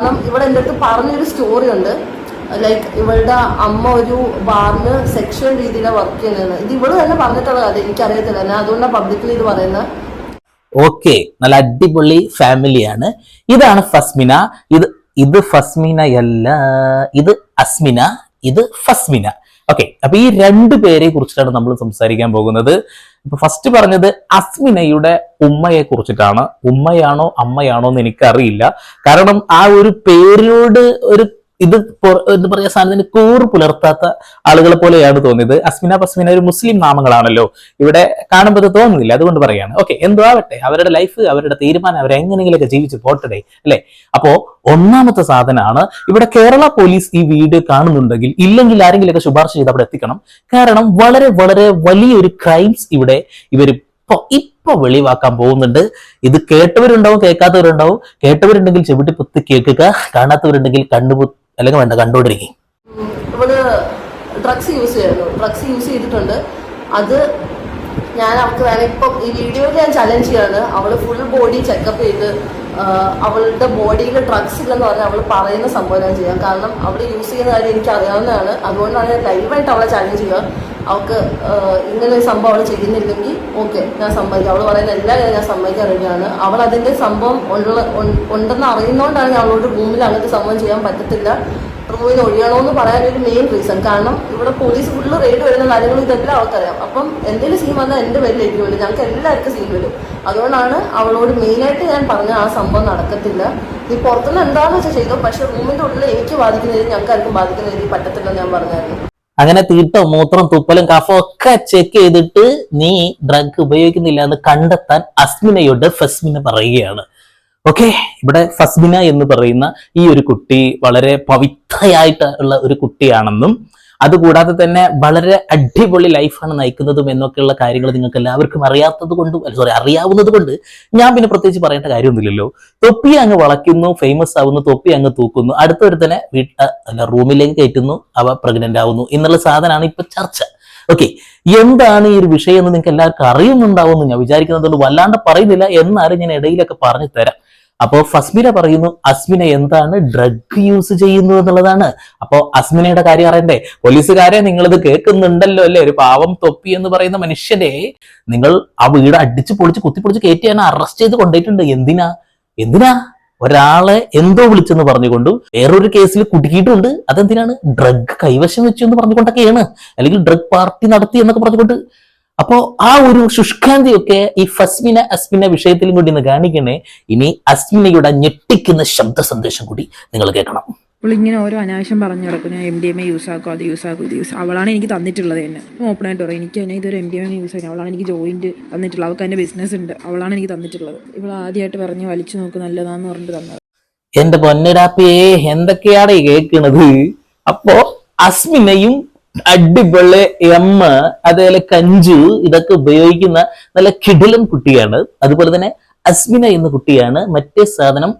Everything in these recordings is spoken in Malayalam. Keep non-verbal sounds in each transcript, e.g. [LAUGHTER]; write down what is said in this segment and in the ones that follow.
കാരണം ഇവിടെ എന്റെ അടുത്ത് പറഞ്ഞൊരു സ്റ്റോറി ഉണ്ട്. ലൈക്ക് ഇവളുടെ അമ്മ ഒരു ബാറിന് സെക്ഷൽ രീതിയിലാണ് വർക്ക് ചെയ്യുന്നത് ഇത് ഇവൾ തന്നെ പറഞ്ഞിട്ടുള്ള കഥ എനിക്കറിയത്തില്ല. ഞാൻ അതുകൊണ്ടാണ് പബ്ലിക്കിൽ ഇത് പറയുന്നത് ഓക്കെ നല്ല അടിപൊളി ഫാമിലിയാണ് ഇതാണ് ഫസ്മിന. ഇത് ഇത് ഫസ്മിനയല്ല ഇത് അസ്മിന ഇത് ഫസ്മിന. ഓക്കെ അപ്പൊ ഈ രണ്ടു പേരെ കുറിച്ചിട്ടാണ് നമ്മൾ സംസാരിക്കാൻ പോകുന്നത്. ഇപ്പൊ ഫസ്റ്റ് പറഞ്ഞത് അസ്മിനയുടെ ഉമ്മയെ കുറിച്ചിട്ടാണ്. ഉമ്മയാണോ അമ്മയാണോ എന്ന് എനിക്കറിയില്ല. കാരണം ആ ഒരു പേരിനോട് ഒരു ഇത് എന്ന് പറയുന്ന പറയാ സാധനത്തിന് കൂറ് പുലർത്താത്ത ആളുകളെ പോലെയാണ് തോന്നിയത്. അസ്മിന പസ്മിന ഒരു മുസ്ലിം നാമങ്ങളാണല്ലോ. ഇവിടെ കാണുമ്പോൾ തോന്നുന്നില്ല. അതുകൊണ്ട് പറയാണ്. ഓക്കെ എന്തോ ആവട്ടെ. അവരുടെ ലൈഫ് അവരുടെ തീരുമാനം അവർ എങ്ങനെയെങ്കിലൊക്കെ ജീവിച്ച് പോട്ടടെ അല്ലെ? അപ്പോ ഒന്നാമത്തെ സാധനമാണ് ഇവിടെ കേരള പോലീസ് ഈ വീട് കാണുന്നുണ്ടെങ്കിൽ ഇല്ലെങ്കിൽ ആരെങ്കിലൊക്കെ ശുപാർശ ചെയ്ത് അവിടെ എത്തിക്കണം. കാരണം വളരെ വളരെ വലിയൊരു ക്രൈംസ് ഇവിടെ ഇവർ ഇപ്പൊ ഇപ്പൊ വെളിവാക്കാൻ പോകുന്നുണ്ട്. ഇത് കേട്ടവരുണ്ടാവും കേൾക്കാത്തവരുണ്ടാവും. കേട്ടവരുണ്ടെങ്കിൽ ചെവിട്ടി പൊത്തി കേൾക്കുക. കാണാത്തവരുണ്ടെങ്കിൽ കണ്ണു അല്ലെങ്കിൽ വേണ്ട കണ്ടോണ്ടിരിക്കും ഉം, ഡ്രഗ്സ് യൂസ് ചെയ്യുന്നു. ഡ്രഗ്സ് യൂസ് ചെയ്തിട്ടുണ്ട്. അത് ഞാൻ അവൾക്ക് വേണം ഇപ്പം ഈ വീഡിയോയിൽ ഞാൻ ചലഞ്ച് ചെയ്യാണ്. അവൾ ഫുൾ ബോഡി ചെക്കപ്പ് ചെയ്ത് അവളുടെ ബോഡിയിൽ ഡ്രഗ്സ് ഇല്ലെന്ന് പറഞ്ഞാൽ അവൾ പറയുന്ന സംഭവം ഞാൻ ചെയ്യാം. കാരണം അവൾ യൂസ് ചെയ്യുന്ന കാര്യം എനിക്ക് അറിയാവുന്നതാണ്. അതുകൊണ്ടാണ് ഞാൻ ലൈവായിട്ട് അവളെ ചലഞ്ച് ചെയ്യുക. അവൾക്ക് ഇങ്ങനെ ഒരു സംഭവം അവൾ ചെയ്യുന്നില്ലെങ്കിൽ ഓക്കെ ഞാൻ സമ്മതിക്കാം. അവൾ പറയുന്ന എല്ലാ കാര്യം ഞാൻ സമ്മതിക്കാൻ റെഡിയാണ് അവൾ അതിന്റെ സംഭവം ഉള്ള ഉണ്ടെന്ന് അറിയുന്നതുകൊണ്ടാണ് അവളോട് റൂമിൽ അങ്ങനത്തെ സംഭവം ചെയ്യാൻ പറ്റത്തില്ല. റൂമിൽ നിന്ന് പറയാൻ ഒരു മെയിൻ റീസൺ കാരണം ഇവിടെ പോലീസ് ഫുള്ള് റെയ്ഡ് വരുന്ന കാര്യങ്ങൾ ഇതെല്ലാം അവർക്കറിയാം അപ്പം എന്തെങ്കിലും സീൻ വന്നാൽ എന്റെ പേരിലേക്ക് വരും ഞങ്ങൾക്ക് എല്ലാവർക്കും സീൻ വരും. അതുകൊണ്ടാണ് അവളോട് മെയിനായിട്ട് ഞാൻ പറഞ്ഞ ആ സംഭവം നടക്കത്തില്ല. നീ പുറത്തുനിന്ന് എന്താണെന്ന് വെച്ചാൽ ചെയ്തോ. പക്ഷെ റൂമിന്റെ ഉള്ളിൽ എനിക്ക് ബാധിക്കുന്ന രീതി ഞങ്ങൾക്ക് ആർക്കും ബാധിക്കുന്ന രീതി പറ്റത്തില്ലെന്ന് ഞാൻ പറഞ്ഞായിരുന്നു. അങ്ങനെ തീട്ടോ മൂത്രം തുപ്പലും കഫോ ഒക്കെ ചെക്ക് ചെയ്തിട്ട് നീ ഡ്രഗ് ഉപയോഗിക്കുന്നില്ല എന്ന് കണ്ടെത്താൻ അസ്മിനയോട് ഫസ്മിന പറയുകയാണ്. ഓക്കെ ഇവിടെ ഫസ്ബിന എന്ന് പറയുന്ന ഈ ഒരു കുട്ടി വളരെ പവിത്രയായിട്ടുള്ള ഒരു കുട്ടിയാണെന്നും അതുകൂടാതെ തന്നെ വളരെ അടിപൊളി ലൈഫാണ് നയിക്കുന്നതും എന്നൊക്കെയുള്ള കാര്യങ്ങൾ നിങ്ങൾക്ക് എല്ലാവർക്കും അറിയാത്തത് കൊണ്ടും സോറി അറിയാവുന്നത് കൊണ്ട് ഞാൻ പിന്നെ പ്രത്യേകിച്ച് പറയേണ്ട കാര്യമൊന്നുമില്ലല്ലോ. തൊപ്പി അങ്ങ് വളയ്ക്കുന്നു ഫേമസ് ആവുന്നു തൊപ്പി അങ്ങ് തൂക്കുന്നു. അടുത്തൊരുത്തനെ വീട്ട അല്ല റൂമിലേക്ക് കയറ്റുന്നു അവ പ്രഗ്നന്റ് ആവുന്നു എന്നുള്ള സാധനമാണ് ഇപ്പൊ ചർച്ച. ഓക്കെ എന്താണ് ഈ ഒരു വിഷയം എന്ന് നിങ്ങൾക്ക് എല്ലാവർക്കും അറിയുന്നുണ്ടാവുമെന്ന് ഞാൻ വിചാരിക്കുന്നത് വല്ലാണ്ട് പറയുന്നില്ല. എന്നാലും ഞാൻ ഇടയിലൊക്കെ പറഞ്ഞു തരാം. അപ്പോ ഫസ്മിന പറയുന്നു അസ്മിന എന്താണ് ഡ്രഗ് യൂസ് ചെയ്യുന്നു എന്നുള്ളതാണ്. അപ്പോ അസ്മിനയുടെ കാര്യം അറിയണ്ടേ? പോലീസുകാരെ നിങ്ങളിത് കേൾക്കുന്നുണ്ടല്ലോ അല്ലേ? ഒരു പാവം തൊപ്പി എന്ന് പറയുന്ന മനുഷ്യനെ നിങ്ങൾ ആ വീട് അടിച്ചു പൊളിച്ച് കുത്തിപ്പൊളിച്ച് കയറ്റിയാണ് അറസ്റ്റ് ചെയ്ത് കൊണ്ടുപോയിട്ടുണ്ട്. എന്തിനാ? എന്തിനാ? ഒരാളെ എന്തോ വിളിച്ചെന്ന് പറഞ്ഞുകൊണ്ടും വേറൊരു കേസിൽ കുടുക്കിയിട്ടുണ്ട്. അതെന്തിനാണ്? ഡ്രഗ് കൈവശം വെച്ചു എന്ന് പറഞ്ഞുകൊണ്ടൊക്കെയാണ്. അല്ലെങ്കിൽ ഡ്രഗ് പാർട്ടി നടത്തി എന്നൊക്കെ പറഞ്ഞുകൊണ്ട് അപ്പോ ആ ഒരു ശുഷ്കാന്തിയൊക്കെ ഈ ഫസ്മിന അസ്മിന വിഷയത്തിലും കൂടി ഇന്ന് കാണിക്കണേ. ഇനി അസ്മിനയുടെ ഞെട്ടിക്കുന്ന ശബ്ദ സന്ദേശം കൂടി നിങ്ങൾ കേൾക്കണം. ഇങ്ങനെ ഓരോ അനാവശ്യം പറഞ്ഞു കിടക്കും ഞാൻ M D M A use ആക്കും അത് യൂസ് ആക്കും ഇത് യൂസ് അവളാണ് എനിക്ക് തന്നിട്ടുള്ളത് തന്നെ ഓപ്പൺ ആയിട്ട് പറയും എനിക്ക് തന്നെ ഇതൊരു M D M A use ആക്കി അവളാണ് എനിക്ക് ജോയിന്റ് തന്നിട്ടുള്ളത്. അവൾക്ക് എന്റെ ബിസിനസ് ഉണ്ട്. അവളാണ് എനിക്ക് തന്നിട്ടുള്ളത്. ഇവൾ ആദ്യമായിട്ട് പറഞ്ഞ് വലിച്ചു നോക്ക് നല്ലതാന്ന് പറഞ്ഞിട്ട് തന്നത്. എന്റെ പൊന്നരാപ്പിയെ എന്തൊക്കെയാണ് ഈ കേൾക്കുന്നത് അപ്പോ അസ്മിനയും അടിപൊളി എമ്മ അതേപോലെ കഞ്ചു ഇതൊക്കെ ഉപയോഗിക്കുന്ന നല്ല കിടിലൻ കുട്ടിയാണ്. അതുപോലെ തന്നെ അസ്മിന എന്ന കുട്ടിയാണ് മറ്റേ സാധനം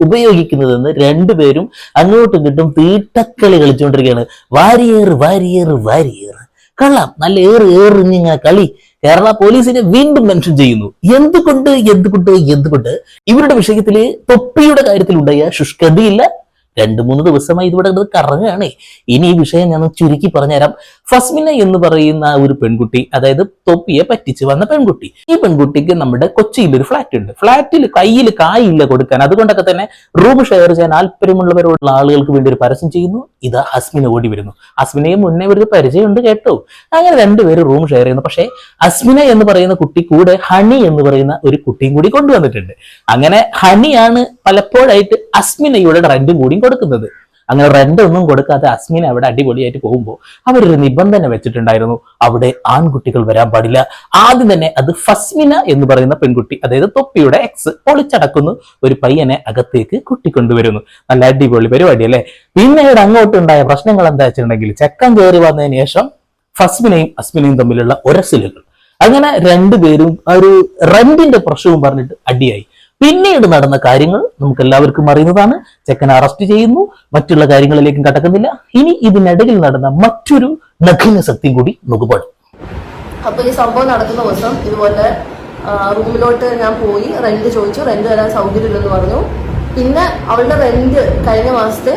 ഉപയോഗിക്കുന്നതെന്ന് രണ്ടുപേരും അങ്ങോട്ടും ഇങ്ങോട്ടും തീട്ടക്കളി കളിച്ചുകൊണ്ടിരിക്കുകയാണ്. വാരിയർ വാരിയർ വാരിയർ കള്ളാം. നല്ല ഏറ് ഏറിഞ്ഞിങ്ങ കളി. കേരള പോലീസിനെ വീണ്ടും മെൻഷൻ ചെയ്യുന്നു. എന്തുകൊണ്ട് എന്തുകൊണ്ട് എന്തുകൊണ്ട്? ഇവരുടെ വിഷയത്തിൽ തൊപ്പിയുടെ കാര്യത്തിലുണ്ടായ ശുഷ്കതയില്ല രണ്ടു മൂന്ന് ദിവസമായി ഇതിവിടെ കിടന്ന് കറങ്ങുകയാണ്. ഇനി ഈ വിഷയം ഞാൻ ചുരുക്കി പറഞ്ഞുതരാം. ഫസ്മിന എന്ന് പറയുന്ന ഒരു പെൺകുട്ടി അതായത് തൊപ്പിയെ പറ്റിച്ച് വന്ന പെൺകുട്ടി. ഈ പെൺകുട്ടിക്ക് നമ്മുടെ കൊച്ചിയിൽ ഒരു ഫ്ലാറ്റ് ഉണ്ട്. ഫ്ലാറ്റിൽ കയ്യിൽ കായില്ല കൊടുക്കാൻ. അതുകൊണ്ടൊക്കെ തന്നെ റൂം ഷെയർ ചെയ്യാൻ താല്പര്യമുള്ളവരോടുള്ള ആളുകൾക്ക് വേണ്ടി ഒരു പരസ്യം ചെയ്യുന്നു. ഇതാ അസ്മിന് ഓടി വരുന്നു. അസ്മിനയെ മുന്നേ ഒരു പരിചയമുണ്ട് കേട്ടോ. അങ്ങനെ രണ്ടുപേരും റൂം ഷെയർ ചെയ്യുന്നു. പക്ഷേ അസ്മിന എന്ന് പറയുന്ന കുട്ടി കൂടെ ഹണി എന്ന് പറയുന്ന ഒരു കുട്ടിയും കൂടി കൊണ്ടുവന്നിട്ടുണ്ട്. അങ്ങനെ ഹണിയാണ് പലപ്പോഴായിട്ട് അസ്മിനയുടെ റെന്റും കൂടിയും കൊടുക്കുന്നത്. അങ്ങനെ റെന്റ് ഒന്നും കൊടുക്കാതെ അസ്മിൻ അവിടെ അടിപൊളിയായിട്ട് പോകുമ്പോൾ അവരൊരു നിബന്ധന വെച്ചിട്ടുണ്ടായിരുന്നു. അവിടെ ആൺകുട്ടികൾ വരാൻ പാടില്ല. ആദ്യം തന്നെ അത് ഫസ്മിന എന്ന് പറയുന്ന പെൺകുട്ടി അതായത് തൊപ്പിയുടെ എക്സ് പൊളിച്ചടക്കുന്നു. ഒരു പയ്യനെ അകത്തേക്ക് കുട്ടിക്കൊണ്ടുവരുന്നു. നല്ല അടിപൊളി പരിപാടി അല്ലേ പിന്നീട് അങ്ങോട്ടുണ്ടായ പ്രശ്നങ്ങൾ എന്താ വെച്ചിട്ടുണ്ടെങ്കിൽ ചെക്കൻ കയറി വന്നതിന് ശേഷം ഫസ്മിനയും അസ്മിനയും തമ്മിലുള്ള ഒരസിലുകൾ അങ്ങനെ രണ്ടുപേരും ഒരു റെന്റിന്റെ പ്രശ്നവും പറഞ്ഞിട്ട് അടിയായി. പിന്നീട് നടന്ന കാര്യങ്ങൾ നമുക്ക് എല്ലാവർക്കും അറിയുന്നതാണ്. ചെക്കനെ അറസ്റ്റ് ചെയ്യുന്നു. മറ്റുള്ള കാര്യങ്ങളിലേക്കും കടക്കുന്നില്ല. ഇനി ഇതിനിടയിൽ നടന്ന മറ്റൊരു നഗ്ന സത്യം കൂടി നമുക്ക് പാടും അപ്പോൾ ഈ സംഭവം നടക്കുന്ന ദിവസം ഇതുപോലെ റൂമിലോട്ട് ഞാൻ പോയി റെന്റ് ചോദിച്ചു. റെന്റ് തരാൻ സൗകര്യമില്ലെന്ന് പറഞ്ഞു. പിന്നെ അവളുടെ റെന്റ് കഴിഞ്ഞ മാസത്തെ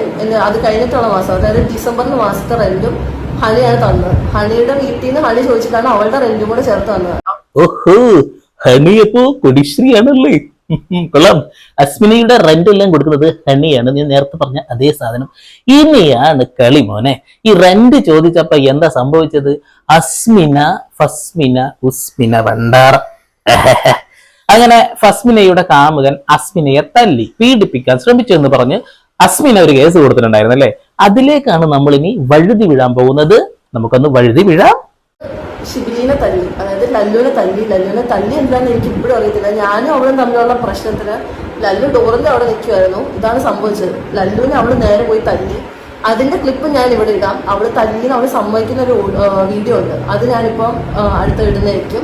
അത് കഴിഞ്ഞിട്ടുള്ള മാസം അതായത് ഡിസംബറിൽ മാസത്തെ റെന്റും ഹണിയാണ് തന്നത്. ഹണിയുടെ വീട്ടിൽ നിന്ന് ഹണി ചോദിച്ചിട്ടാണ് അവളുടെ റെന്റും കൂടെ ചേർത്ത് തന്നത്. ഓഹോ ഹണിയപ്പോ കൊടിശ്രീയാണല്ലേ കൊള്ളാം. അസ്മിനിയുടെ റെന്റ് എല്ലാം കൊടുക്കുന്നത് ഹണിയാണ്. ഞാൻ നേരത്തെ പറഞ്ഞ അതേ സാധനം. ഇനിയാണ് കളി മോനെ. ഈ റെന്റ് ചോദിച്ചപ്പോ എന്താ സംഭവിച്ചത്? അസ്മിന ഫസ്മിന ഉസ്മിന വണ്ടാർ [LAUGHS] അങ്ങനെ ഫസ്മിനയുടെ കാമുകൻ അസ്മിനയെ തല്ലി പീഡിപ്പിക്കാൻ ശ്രമിച്ചു എന്ന് പറഞ്ഞ് അസ്മിന ഒരു കേസ് കൊടുത്തിട്ടുണ്ടായിരുന്നു അല്ലേ അതിലേക്കാണ് നമ്മൾ ഇനി വഴുതി വീഴാൻ പോകുന്നത്. നമുക്കൊന്ന് വഴുതി വീഴാം. ഷിബിലിനെ തല്ലി അതായത് ലല്ലുവിനെ തല്ലി ലല്ലുവിനെ തല്ലി എന്താണെന്ന് എനിക്ക് ഇപ്പോഴും അറിയത്തില്ല. ഞാനും അവളും തമ്മിലുള്ള പ്രശ്നത്തിന് ലല്ലു ഡോറിന്റെ അവിടെ നിൽക്കുമായിരുന്നു ഇതാണ് സംഭവിച്ചത്. ലല്ലുവിനെ അവൾ നേരെ പോയി തല്ലി. അതിന്റെ ക്ലിപ്പ് ഞാൻ ഇവിടെ ഇടാം. അവൾ തല്ലിന് അവൾ സമ്മതിക്കുന്ന ഒരു വീഡിയോ ഉണ്ട്. അത് ഞാനിപ്പം അടുത്ത അടുത്ത് ഇടുന്നതായിരിക്കും.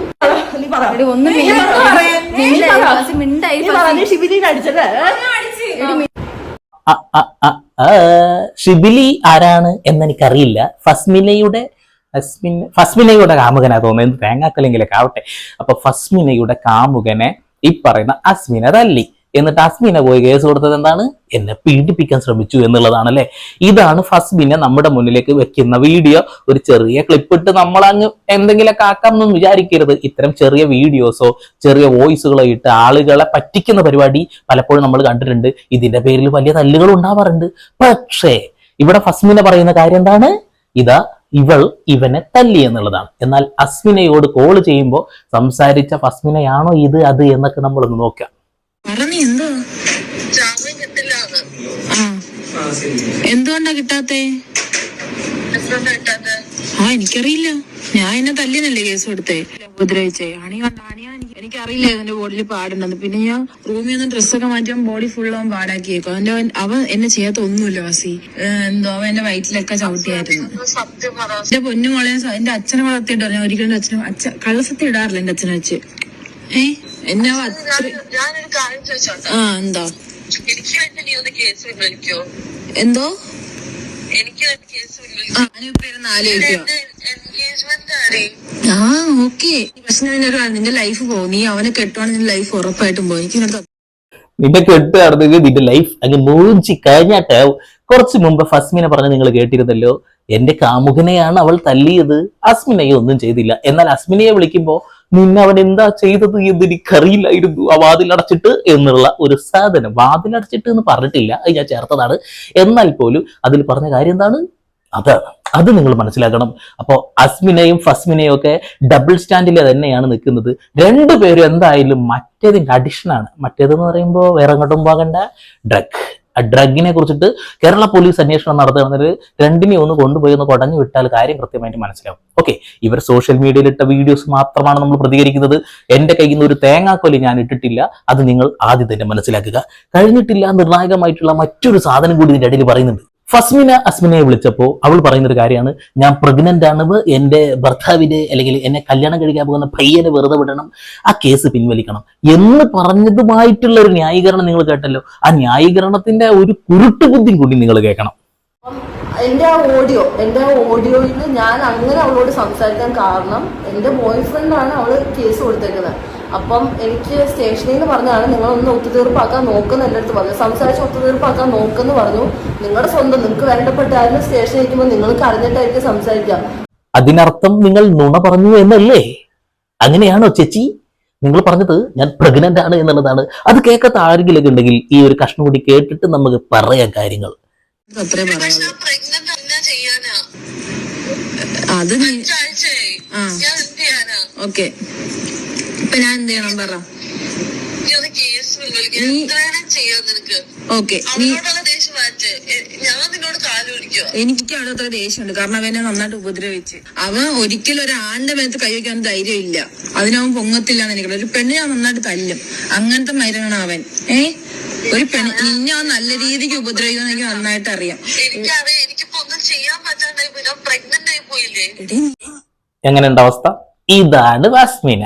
ഷിബിലി ആരാണ് എന്നെനിക്കറിയില്ല ഫസ്മിനയുടെ ഫസ്മിന ഫസ്മിനയുടെ കാമുകനാ തോന്നുന്നത്. തേങ്ങാക്കല്ലെങ്കിലൊക്കെ ആവട്ടെ. അപ്പൊ ഫസ്മിനയുടെ കാമുകനെ ഈ പറയുന്ന അസ്മിന തല്ലി. എന്നിട്ട് അസ്മിന പോയി കേസ് കൊടുത്തത് എന്താണ്? എന്നെ പീഡിപ്പിക്കാൻ ശ്രമിച്ചു എന്നുള്ളതാണ് അല്ലെ ഇതാണ് ഫസ്മിനെ നമ്മുടെ മുന്നിലേക്ക് വെക്കുന്ന വീഡിയോ. ഒരു ചെറിയ ക്ലിപ്പ് ഇട്ട് നമ്മൾ അങ്ങ് എന്തെങ്കിലുമൊക്കെ ആക്കാമെന്നും വിചാരിക്കരുത്. ഇത്തരം ചെറിയ വീഡിയോസോ ചെറിയ വോയിസുകളോ ഇട്ട് ആളുകളെ പറ്റിക്കുന്ന പരിപാടി പലപ്പോഴും നമ്മൾ കണ്ടിട്ടുണ്ട്. ഇതിന്റെ പേരിൽ വലിയ തല്ലുകൾ ഉണ്ടാവാറുണ്ട്. പക്ഷേ ഇവിടെ ഫസ്മിന പറയുന്ന കാര്യം എന്താണ്? ഇതാ ഇവൾ ഇവനെ തല്ലി എന്നുള്ളതാണ്. എന്നാൽ അസ്മിനയോട് കോൾ ചെയ്യുമ്പോൾ സംസാരിച്ച ഫസ്മിനയാണോ ഇത് അത് എന്നൊക്കെ നമ്മളൊന്ന് നോക്കാം. പറഞ്ഞ എന്തോ? ആ. എന്തുകൊണ്ടാ കിട്ടാത്തേ? ആ എനിക്കറിയില്ല. ഞാൻ എന്നെ തല്ലിനല്ലേ കേസ് കൊടുത്തേ. ഉപദ്രവിച്ചേ. എനിക്ക് എനിക്കറിയില്ല എന്റെ ബോഡിയിൽ പാടുണ്ടെന്ന്. പിന്നെ ഞാൻ റൂമിൽ നിന്ന് ഡ്രസ്സൊക്കെ മാറ്റിയാൽ ബോഡി ഫുൾ അവൻ പാടാക്കിയേക്കും. അവന്റെ അവൻ- എന്നെ ചെയ്യാത്ത ഒന്നുമില്ല വാസി. എന്തോ അവൻ എന്റെ വയറ്റിലൊക്കെ ചവിട്ടിയായിരുന്നു. എന്റെ പൊന്നു മോളെ സ- എന്റെ അച്ഛനെ വളർത്തിയിട്ട് പറഞ്ഞു ഒരിക്കലും അച്ഛനും അച്ഛൻ കള്ളസത്യം ഇടാറില്ല എന്റെ അച്ഛനെ വെച്ച്. ഏ? എന്നെ ആ എന്താ? എന്തോ? എനിക്ക് കേസ് ആ ഞാനിപ്പോ ആ ഓക്കെ. പക്ഷെ നിന്റെ ലൈഫ് പോകും നീ അവനെ കെട്ടുവാണ് നിന്റെ ലൈഫ് ഉറപ്പായിട്ടും പോകും എനിക്ക് നിന്റെ കെട്ട് നടന്നെങ്കിൽ നിന്റെ ലൈഫ് അങ്ങ് മൂഞ്ചി കഴിഞ്ഞാട്ട് കുറച്ച് മുമ്പ് ഫസ്മിനെ പറഞ്ഞ് നിങ്ങൾ കേട്ടിരുന്നല്ലോ. എന്റെ കാമുകനെയാണ് അവൾ തല്ലിയത്. അസ്മിനയെ ഒന്നും ചെയ്തില്ല. എന്നാൽ അസ്മിനയെ വിളിക്കുമ്പോ നിന്നെ അവൻ എന്താ ചെയ്തത് എന്ന് എനിക്കറിയില്ലായിരുന്നു. ആ വാതിലടച്ചിട്ട് എന്നുള്ള ഒരു സാധനം. വാതിലടച്ചിട്ട് എന്ന് പറഞ്ഞിട്ടില്ല. അത് ഞാൻ ചേർത്തതാണ്. എന്നാൽ പോലും അതിൽ പറഞ്ഞ കാര്യം എന്താണ്? അതാണ് അത് നിങ്ങൾ മനസ്സിലാക്കണം. അപ്പോ അസ്മിനയും ഫസ്മിനയും ഒക്കെ ഡബിൾ സ്റ്റാൻഡിൽ തന്നെയാണ് നിൽക്കുന്നത്. രണ്ടുപേരും എന്തായാലും മറ്റേതിന്റെ അഡിഷനാണ് മറ്റേതെന്ന് പറയുമ്പോൾ വേറെ എങ്ങോട്ടും പോകണ്ട. ഡ്രഗ് ആ ഡ്രഗിനെ കുറിച്ചിട്ട് കേരള പോലീസ് അന്വേഷണം നടത്തുകയാണെങ്കിൽ രണ്ടിനെ ഒന്ന് കൊണ്ടുപോയി ഒന്ന് കുടഞ്ഞു വിട്ടാൽ കാര്യം കൃത്യമായിട്ട് മനസ്സിലാവും. ഓക്കെ ഇവർ സോഷ്യൽ മീഡിയയിൽ ഇട്ട വീഡിയോസ് മാത്രമാണ് നമ്മൾ പ്രതികരിക്കുന്നത്. എന്റെ കയ്യിൽ നിന്ന് ഒരു തേങ്ങാക്കൊലി ഞാൻ ഇട്ടിട്ടില്ല. അത് നിങ്ങൾ ആദ്യം തന്നെ മനസ്സിലാക്കുക. കഴിഞ്ഞിട്ടില്ല നിർണായകമായിട്ടുള്ള മറ്റൊരു സാധനം കൂടി ഇതിന്റെ ഇടയിൽ പറയുന്നുണ്ട്. ഫസ്മിന അസ്മിനയെ വിളിച്ചപ്പോൾ അവൾ പറയുന്നൊരു കാര്യമാണ് ഞാൻ പ്രഗ്നന്റ് ആണ് എന്റെ ഭർത്താവിനെ അല്ലെങ്കിൽ എന്നെ കല്യാണം കഴിക്കാൻ പോകുന്ന പയ്യനെ വെറുതെ വിടണം ആ കേസ് പിൻവലിക്കണം. എന്ന് പറഞ്ഞതുമായിട്ടുള്ള ഒരു ന്യായീകരണം നിങ്ങൾ കേട്ടല്ലോ. ആ ന്യായീകരണത്തിന്റെ ഒരു കുരുട്ട് ബുദ്ധി കൂടി നിങ്ങൾ കേൾക്കണം. എന്റെ ആ ഓഡിയോ എന്റെ ആ ഓഡിയോയിൽ ഞാൻ അങ്ങനെ അവളോട് സംസാരിക്കാൻ കാരണം എന്റെ ബോയ് ഫ്രണ്ടാണ് അവൾ കേസ് കൊടുത്തേക്കുന്നത്. അപ്പം എനിക്ക് സ്റ്റേഷനിൽ നിന്ന് പറഞ്ഞാണ് നിങ്ങളൊന്ന് ഒത്തുതീർപ്പാക്കാൻ നോക്കുന്ന എന്റെ അടുത്ത് പറഞ്ഞു. സംസാരിച്ച് ഒത്തുതീർപ്പാക്കാൻ നോക്കുന്നു പറഞ്ഞു. നിങ്ങളുടെ സ്വന്തം നിങ്ങൾക്ക് വേണ്ടപ്പെട്ടായിരുന്നു സ്റ്റേഷനിൽ ഇരിക്കുമ്പോൾ നിങ്ങൾക്ക് അറിഞ്ഞിട്ടായിരിക്കും സംസാരിക്കാം അതിനർത്ഥം നിങ്ങൾ നുണ പറഞ്ഞു എന്നല്ലേ? അങ്ങനെയാണോ ചേച്ചി? നിങ്ങൾ പറഞ്ഞത് ഞാൻ പ്രഗ്നന്റ് ആണ് എന്നുള്ളതാണ്. അത് കേൾക്കാത്ത ആരെങ്കിലും ഉണ്ടെങ്കിൽ ഈ ഒരു കഷ്ണം കൂടി കേട്ടിട്ട് നമുക്ക് പറയാം കാര്യങ്ങൾ. അത് ഓക്കെ. ഇപ്പൊ ഞാൻ എന്ത് ചെയ്യണം പറ. ഓക്കെ എനിക്ക് അവിടെ അത്ര ദേഷ്യമുണ്ട്. കാരണം അവനെ നന്നായിട്ട് ഉപദ്രവിച്ച്. അവൻ ഒരിക്കലും ഒരു ആന്റെ മേത്ത് കൈവയ്ക്കാൻ ധൈര്യം ഇല്ല. അതിനവൻ പൊങ്ങത്തില്ല എന്ന് എനിക്കുള്ള ഒരു പെണ്ണിനെ ഞാൻ നന്നായിട്ട് തല്ലും. അങ്ങനത്തെ മൈരനാണ് അവൻ. ഏ? ഒരു പെണ്ണ് നിന്നെ അവൻ നല്ല രീതിക്ക് ഉപദ്രവിക്കുമെന്ന് എനിക്ക് നന്നായിട്ട് അറിയാം. എങ്ങനെയുണ്ട് അവസ്ഥ? ഇതാണ് വാസ്മിന.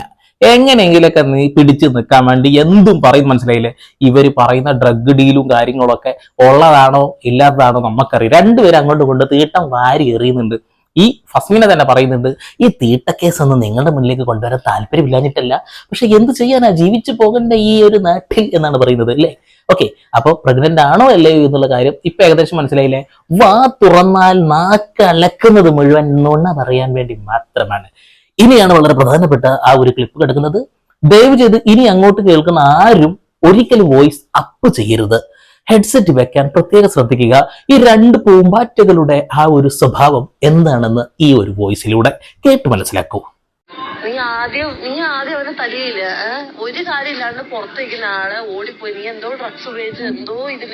എങ്ങനെയെങ്കിലൊക്കെ നീ പിടിച്ചു നിൽക്കാൻ വേണ്ടി എന്തും പറയും മനസ്സിലായില്ലേ? ഇവർ പറയുന്ന ഡ്രഗ് ഡീലും കാര്യങ്ങളൊക്കെ ഉള്ളതാണോ ഇല്ലാത്തതാണോ നമുക്കറിയാം രണ്ടുപേരും അങ്ങോട്ട് കൊണ്ട് തീട്ടം വാരി എറിയുന്നുണ്ട്. ഈ ഫസ്മിനെ തന്നെ പറയുന്നുണ്ട് ഈ തീട്ട കേസ് ഒന്നും നിങ്ങളുടെ മുന്നിലേക്ക് കൊണ്ടുവരാൻ താല്പര്യമില്ലാഞ്ഞിട്ടല്ല. പക്ഷെ എന്ത് ചെയ്യാനാ? ജീവിച്ചു പോകേണ്ട ഈ ഒരു നാട്ടിൽ എന്നാണ് പറയുന്നത് അല്ലേ? ഓക്കെ അപ്പൊ പ്രഗ്നന്റ് ആണോ അല്ലയോ എന്നുള്ള കാര്യം ഇപ്പൊ ഏകദേശം മനസ്സിലായില്ലേ? വാ തുറന്നാൽ നാക്ക് അലക്കുന്നത് മുഴുവൻ നുണ പറയാൻ വേണ്ടി മാത്രമാണ്. ഇനിയാണ് വളരെ പ്രധാനപ്പെട്ട ആ ഒരു ക്ലിപ്പ് കിടക്കുന്നത്. ദയവ് ചെയ്ത് ഇനി അങ്ങോട്ട് കേൾക്കുന്ന ആരും ഒരിക്കലും വോയിസ് അപ്പ് ചെയ്യരുത്. ഹെഡ്സെറ്റ് വെക്കാൻ പ്രത്യേകം ശ്രദ്ധിക്കുക. ഈ രണ്ട് പൂമ്പാറ്റകളുടെ ആ ഒരു സ്വഭാവം എന്താണെന്ന് ഈ ഒരു വോയിസിലൂടെ കേട്ട് മനസ്സിലാക്കൂ. നീ ആദ്യം നീ ആദ്യം അവനെ തല്ലിയില്ല. ഒരു കാര്യം കാര്യമില്ലാണ്ട് പുറത്തേക്കുന്ന ആൾ ഓടിപ്പോയി. നീ എന്തോ ഡ്രഗ്സ് ഉപയോഗിച്ച് എന്തോ ഇതിൽ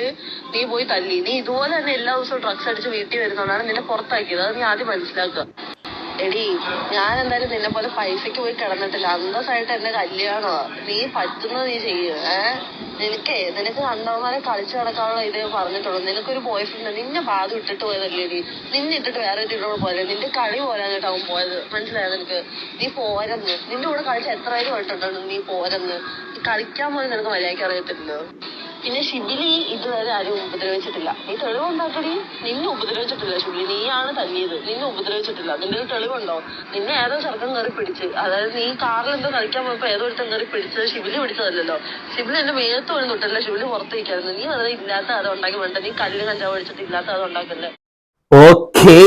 നീ പോയി തല്ലി. നീ ഇതുപോലെ തന്നെ എല്ലാ ദിവസവും ഡ്രഗ്സ് അടിച്ച് വീട്ടിൽ വരുന്നോണ്ടാണ് നിന്നെ പുറത്താക്കിയത്. അത് നീ ആദ്യം മനസ്സിലാക്കുക. എടി ഞാൻ എന്തായാലും നിന്നെ പോലെ പൈസക്ക് പോയി കിടന്നിട്ടില്ല. അന്തസ്സായിട്ട് എന്റെ കല്യാണമാ നീ പറ്റുന്നത് നീ ചെയ്യ്. ഏഹ് നിനക്കേ നിനക്ക് കണ്ടവന്മാരെ കളിച്ചു നടക്കാനുള്ള ഇതേ പറഞ്ഞിട്ടുള്ളൂ. നിനക്കൊരു ബോയ് ഫ്രണ്ട് നിന്നെ ബാധ ഇട്ടിട്ട് പോയതല്ലേ നീ? നിന്നെ ഇട്ടിട്ട് വേറെ ഇട്ടിട്ട് പോലെ നിന്റെ കളി പോരാഞ്ഞിട്ട് അവൻ പോയത്. മനസ്സിലായോ നിനക്ക്? നീ പോരെന്ന്. നിന്റെ കൂടെ കളിച്ച എത്ര പേര് കണ്ടിട്ടുണ്ട് നീ പോരെന്ന്. കളിക്കാൻ പോലും നിനക്ക് മര്യാദയ്ക്ക് അറിയത്തില്ലല്ലോ. പിന്നെ ഷിബിലി ഇതുവരെ ആരും ഉപദ്രവിച്ചിട്ടില്ല. നീ തെളിവുണ്ടാക്കടി? നിന്നെ ഉപദ്രവിച്ചിട്ടില്ല ഷിബിലി. നീയാണ് തല്ലിയത്. നിന്നെ ഉപദ്രവിച്ചിട്ടില്ല. നിന്റെ ഒരു തെളിവുണ്ടോ? നിന്നെ ഏതോ ചെറുക്കം കയറി പിടിച്ച്. അതായത് നീ കാറിൽ എന്തോ കളിക്കാൻ പോയപ്പോ ഏതോ ഒരുത്തൻ കയറി പിടിച്ചത് ഷിബിലി പിടിച്ചതല്ലല്ലോ. ഷിബിലി എന്റെ മേത്ത് പോലും തൊട്ടല്ല. ഷിബിലി പുറത്തേക്കായിരുന്നു നീ അത് ഇല്ലാത്ത അത് ഉണ്ടാക്കി വേണ്ട. നീ കല്ല് കഞ്ചാവ് അടിച്ചിട്ട് ഇല്ലാത്ത അത് ഉണ്ടാക്കല്ലേ? ഓക്കേ.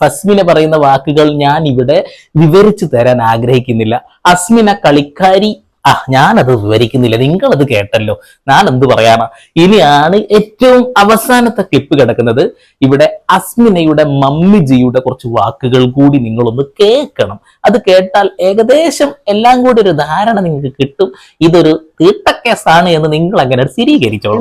ഫസ്മിന പറയുന്ന വാക്കുകൾ ഞാൻ ഇവിടെ വിവരിച്ചു തരാൻ ആഗ്രഹിക്കുന്നില്ല. അസ്മിന കളിക്കാരി ആ ഞാനത് വിവരിക്കുന്നില്ല. നിങ്ങളത് കേട്ടല്ലോ. ഞാൻ എന്ത് പറയാനാ? ഇനിയാണ് ഏറ്റവും അവസാനത്തെ ക്ലിപ്പ് കിടക്കുന്നത്. ഇവിടെ അസ്മിനയുടെ മമ്മിജിയുടെ കുറച്ച് വാക്കുകൾ കൂടി നിങ്ങളൊന്ന് കേൾക്കണം. അത് കേട്ടാൽ ഏകദേശം എല്ലാം കൂടി ഒരു ധാരണ നിങ്ങൾക്ക് കിട്ടും. ഇതൊരു തീട്ടക്കേസാണ് എന്ന് നിങ്ങൾ അങ്ങനെ സ്ഥിരീകരിച്ചോളൂ.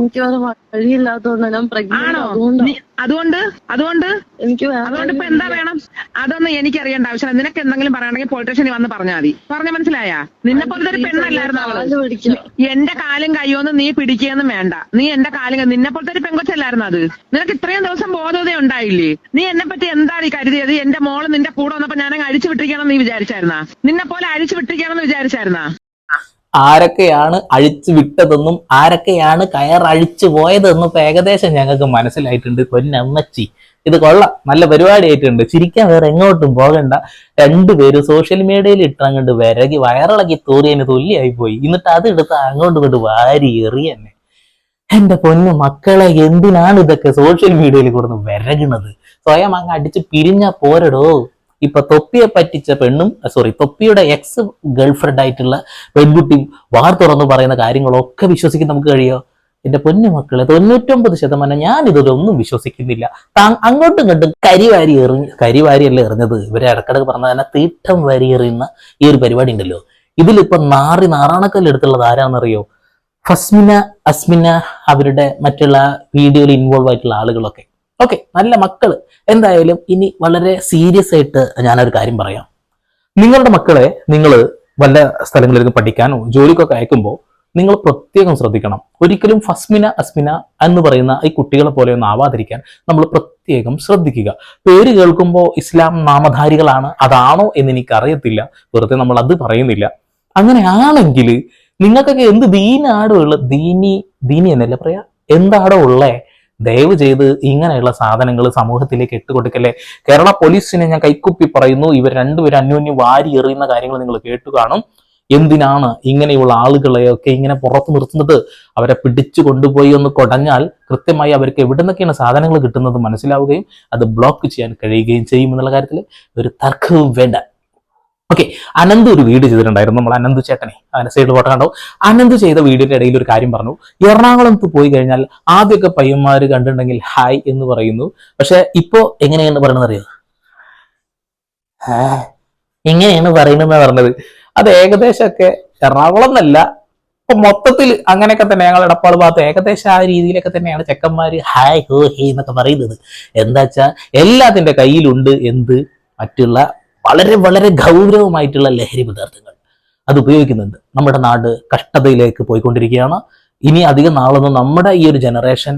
അതുകൊണ്ടാ? അതുകൊണ്ട്? എനിക്ക് അതുകൊണ്ട് ഇപ്പൊ എന്താ വേണം? അതൊന്നും എനിക്ക് അറിയേണ്ട ആവശ്യമില്ല. നിനക്ക് എന്തെങ്കിലും പറയണമെങ്കിൽ പോളിറ്റീഷ്യൻ വന്ന് പറഞ്ഞാൽ മതി. പറഞ്ഞ മനസ്സിലായാ? നിന്നെ പോലത്തെ ഒരു പെണ്ണല്ലായിരുന്നു കാൽ അവൾ. എന്റെ കാലും കയ്യോന്ന് നീ പിടിക്കുകയൊന്നും വേണ്ട. നീ എന്റെ കാലും നിന്നെ പോലത്തെ ഒരു പെങ്കൊച്ചല്ലായിരുന്നു അത്. നിനക്ക് ഇത്രയും ദിവസം ബോധത ഉണ്ടായില്ലേ? നീ എന്നെ പറ്റി എന്താണ് ഈ കരുതിയത്? എന്റെ മോൾ നിന്റെ കൂടെ വന്നപ്പോ ഞാൻ അഴിച്ചു വിട്ടിരിക്കണം നീ വിചാരിച്ചായിരുന്നാ? നിന്നെ പോലെ അഴിച്ചു വിട്ടിരിക്കണം എന്ന് വിചാരിച്ചായിരുന്നാ? ആരൊക്കെയാണ് അഴിച്ചു വിട്ടതെന്നും ആരൊക്കെയാണ് കയറഴിച്ചു പോയതെന്നും ഇപ്പൊ ഏകദേശം ഞങ്ങൾക്ക് മനസ്സിലായിട്ടുണ്ട്. പൊന്നമ്മച്ചി ഇത് കൊള്ളാം. നല്ല പരിപാടി ആയിട്ടുണ്ട് ചിരിക്കാൻ വേറെ എങ്ങോട്ടും പോകണ്ട. രണ്ടുപേരും സോഷ്യൽ മീഡിയയിൽ ഇട്ടങ്ങോട്ട് വിരകി വയറിളക്കി തൂറിയതിന് തുല്യമായി പോയി എന്നിട്ട് അത് എടുത്ത് അങ്ങോട്ടും ഇങ്ങോട്ട് വാരി എറിയന്നെ. എന്റെ പൊന്നു മക്കളെ എന്തിനാണ് ഇതൊക്കെ സോഷ്യൽ മീഡിയയിൽ കൊടുന്ന് വിരകണത്? സ്വയം അങ്ങ് അടിച്ച് പിരിഞ്ഞാ പോരടോ. ഇപ്പൊ തൊപ്പിയെ പറ്റിച്ച പെണ്ണും സോറി തൊപ്പിയുടെ എക്സ് ഗേൾഫ്രണ്ട് ആയിട്ടുള്ള പെൺകുട്ടി വാർ തുറന്നു പറയുന്ന കാര്യങ്ങളൊക്കെ വിശ്വസിക്കാൻ നമുക്ക് കഴിയോ? എന്റെ പൊന്നു മക്കളെ തൊണ്ണൂറ്റൊമ്പത് ശതമാനം ഞാൻ ഇതിലൊന്നും വിശ്വസിക്കുന്നില്ല. താ- അങ്ങോട്ടും ഇങ്ങോട്ടും കരിവാരി എറിഞ്ഞ് കരിവാരിയല്ല എറിഞ്ഞത്? ഇവരെ ഇടക്കിടക്ക് പറഞ്ഞ തന്നെ തീട്ടം വാരി എറിയുന്ന ഈ ഒരു പരിപാടി ഉണ്ടല്ലോ. ഇതിലിപ്പോ നാറി നാറാണക്കല്ല് എടുത്തുള്ളത് ആരാണെന്നറിയോ? ഫസ്മിന അസ്മിന അവരുടെ മറ്റുള്ള വീഡിയോയിൽ ഇൻവോൾവ് ആയിട്ടുള്ള ആളുകളൊക്കെ. ഓക്കെ നല്ല മക്കൾ. എന്തായാലും ഇനി വളരെ സീരിയസ് ആയിട്ട് ഞാനൊരു കാര്യം പറയാം. നിങ്ങളുടെ മക്കളെ നിങ്ങൾ വല്ല സ്ഥലങ്ങളിലേക്ക് പഠിക്കാനോ ജോലിക്കൊക്കെ അയക്കുമ്പോൾ നിങ്ങൾ പ്രത്യേകം ശ്രദ്ധിക്കണം. ഒരിക്കലും ഫസ്മിന അസ്മിന എന്ന് പറയുന്ന ഈ കുട്ടികളെ പോലെ ഒന്നും ആവാതിരിക്കാൻ നമ്മൾ പ്രത്യേകം ശ്രദ്ധിക്കുക. പേര് കേൾക്കുമ്പോൾ ഇസ്ലാം നാമധാരികളാണ്. അതാണോ എന്ന് എനിക്കറിയത്തില്ല. വെറുതെ നമ്മൾ അത് പറയുന്നില്ല. അങ്ങനെയാണെങ്കിൽ നിങ്ങൾക്കൊക്കെ എന്ത് ദീനാടോ ഉള്ള ദീനി ദീനി എന്നല്ല പറയാ? എന്താടോ ഉള്ളേ? ദയവ് ചെയ്ത് ഇങ്ങനെയുള്ള സാധനങ്ങൾ സമൂഹത്തിലേക്ക് ഇട്ടുകൊടുക്കല്ലേ? കേരള പോലീസിനെ ഞാൻ കൈക്കുപ്പി പറയുന്നു. ഇവർ രണ്ടുപേരും അന്യോന്യം വാരി എറിയുന്ന കാര്യങ്ങൾ നിങ്ങൾ കേട്ടു കാണും. എന്തിനാണ് ഇങ്ങനെയുള്ള ആളുകളെയൊക്കെ ഇങ്ങനെ പുറത്തു നിർത്തുന്നത്? അവരെ പിടിച്ചു കൊണ്ടുപോയി ഒന്ന് കൊടഞ്ഞാൽ കൃത്യമായി അവർക്ക് എവിടെ നിന്നൊക്കെയാണ് സാധനങ്ങൾ കിട്ടുന്നത് മനസ്സിലാവുകയും അത് ബ്ലോക്ക് ചെയ്യാൻ കഴിയുകയും ചെയ്യും എന്നുള്ള കാര്യത്തിൽ ഒരു തർക്കവും വേണ്ട. ഓക്കെ അനന്ത് ഒരു വീഡിയോ ചെയ്തിട്ടുണ്ടായിരുന്നു നമ്മൾ അനന്ത് ചേട്ടനെ. അതിന്റെ സൈഡിൽ ഫോട്ടോ കണ്ടോ അനന്ത് ചെയ്ത വീഡിയോയുടെ ഇടയിൽ ഒരു കാര്യം പറഞ്ഞു. എറണാകുളത്ത് പോയി കഴിഞ്ഞാൽ ആദ്യമൊക്കെ പയ്യന്മാർ കണ്ടിട്ടുണ്ടെങ്കിൽ ഹായ് എന്ന് പറയുന്നു. പക്ഷെ ഇപ്പോ എങ്ങനെയാണ് പറയണത് അറിയോ? ഹാ, എങ്ങനെയാണ് പറയുന്നത് പറഞ്ഞത്? അത് ഏകദേശമൊക്കെ എറണാകുളം എന്നല്ല ഇപ്പൊ മൊത്തത്തിൽ അങ്ങനെയൊക്കെ തന്നെ ഞങ്ങൾ എടപ്പാൾ ഭാഗത്ത് ഏകദേശം ആ രീതിയിലൊക്കെ തന്നെയാണ് ചെക്കന്മാര് ഹായ് ഹോ ഹേ എന്നൊക്കെ പറയുന്നത്. എന്താ വെച്ചാൽ എല്ലാത്തിന്റെ കയ്യിലുണ്ട് എന്ത്? മറ്റുള്ള വളരെ വളരെ ഗൗരവമായിട്ടുള്ള ലഹരി പദാർത്ഥങ്ങൾ അത് ഉപയോഗിക്കുന്നുണ്ട്. നമ്മുടെ നാട് കഷ്ടതയിലേക്ക് പോയിക്കൊണ്ടിരിക്കുകയാണ്. ഇനി അധികം നാളൊന്നും നമ്മുടെ ഈ ഒരു ജനറേഷൻ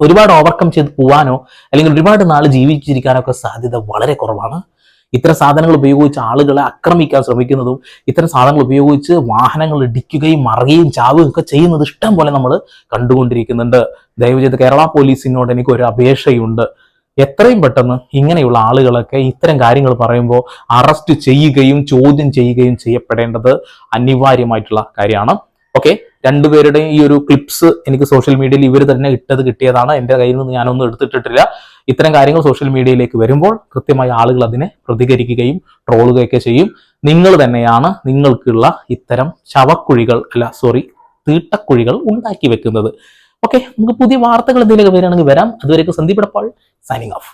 ഒരുപാട് ഓവർകം ചെയ്ത് പോവാനോ അല്ലെങ്കിൽ ഒരുപാട് നാൾ ജീവിച്ചിരിക്കാനോ ഒക്കെ സാധ്യത വളരെ കുറവാണ്. ഇത്തരം സാധനങ്ങൾ ഉപയോഗിച്ച് ആളുകളെ ആക്രമിക്കാൻ ശ്രമിക്കുന്നതും ഇത്തരം സാധനങ്ങൾ ഉപയോഗിച്ച് വാഹനങ്ങൾ ഇടിക്കുകയും മറുകയും ചാവുകയും ഒക്കെ ചെയ്യുന്നത് ഇഷ്ടം പോലെ നമ്മൾ കണ്ടുകൊണ്ടിരിക്കുന്നുണ്ട്. ദയവ് ചെയ്ത് കേരള പോലീസിനോട് എനിക്ക് ഒരു അപേക്ഷയുണ്ട്. എത്രയും പെട്ടെന്ന് ഇങ്ങനെയുള്ള ആളുകളൊക്കെ ഇത്തരം കാര്യങ്ങൾ പറയുമ്പോൾ അറസ്റ്റ് ചെയ്യുകയും ചോദ്യം ചെയ്യുകയും ചെയ്യപ്പെടേണ്ടത് അനിവാര്യമായിട്ടുള്ള കാര്യമാണ്. ഓക്കെ രണ്ടുപേരുടെയും ഈ ഒരു ക്ലിപ്സ് എനിക്ക് സോഷ്യൽ മീഡിയയിൽ ഇവർ തന്നെ ഇട്ടത് കിട്ടിയതാണ്. എന്റെ കയ്യിൽ നിന്ന് ഞാനൊന്നും എടുത്തിട്ടിട്ടില്ല. ഇത്തരം കാര്യങ്ങൾ സോഷ്യൽ മീഡിയയിലേക്ക് വരുമ്പോൾ കൃത്യമായി ആളുകൾ അതിനെ പ്രതികരിക്കുകയും ട്രോളുകയൊക്കെ ചെയ്യും. നിങ്ങൾ തന്നെയാണ് നിങ്ങൾക്കുള്ള ഇത്തരം ശവക്കുഴികൾ അല്ല സോറി തീട്ടക്കുഴികൾ ഉണ്ടാക്കി വെക്കുന്നത്. ഓക്കെ നമുക്ക് പുതിയ വാർത്തകൾ എന്തെങ്കിലുമൊക്കെ വരികയാണെങ്കിൽ വരാം. അതുവരെയൊക്കെ സന്ദീപ് എടപ്പാൾ സൈനിങ് ഓഫ്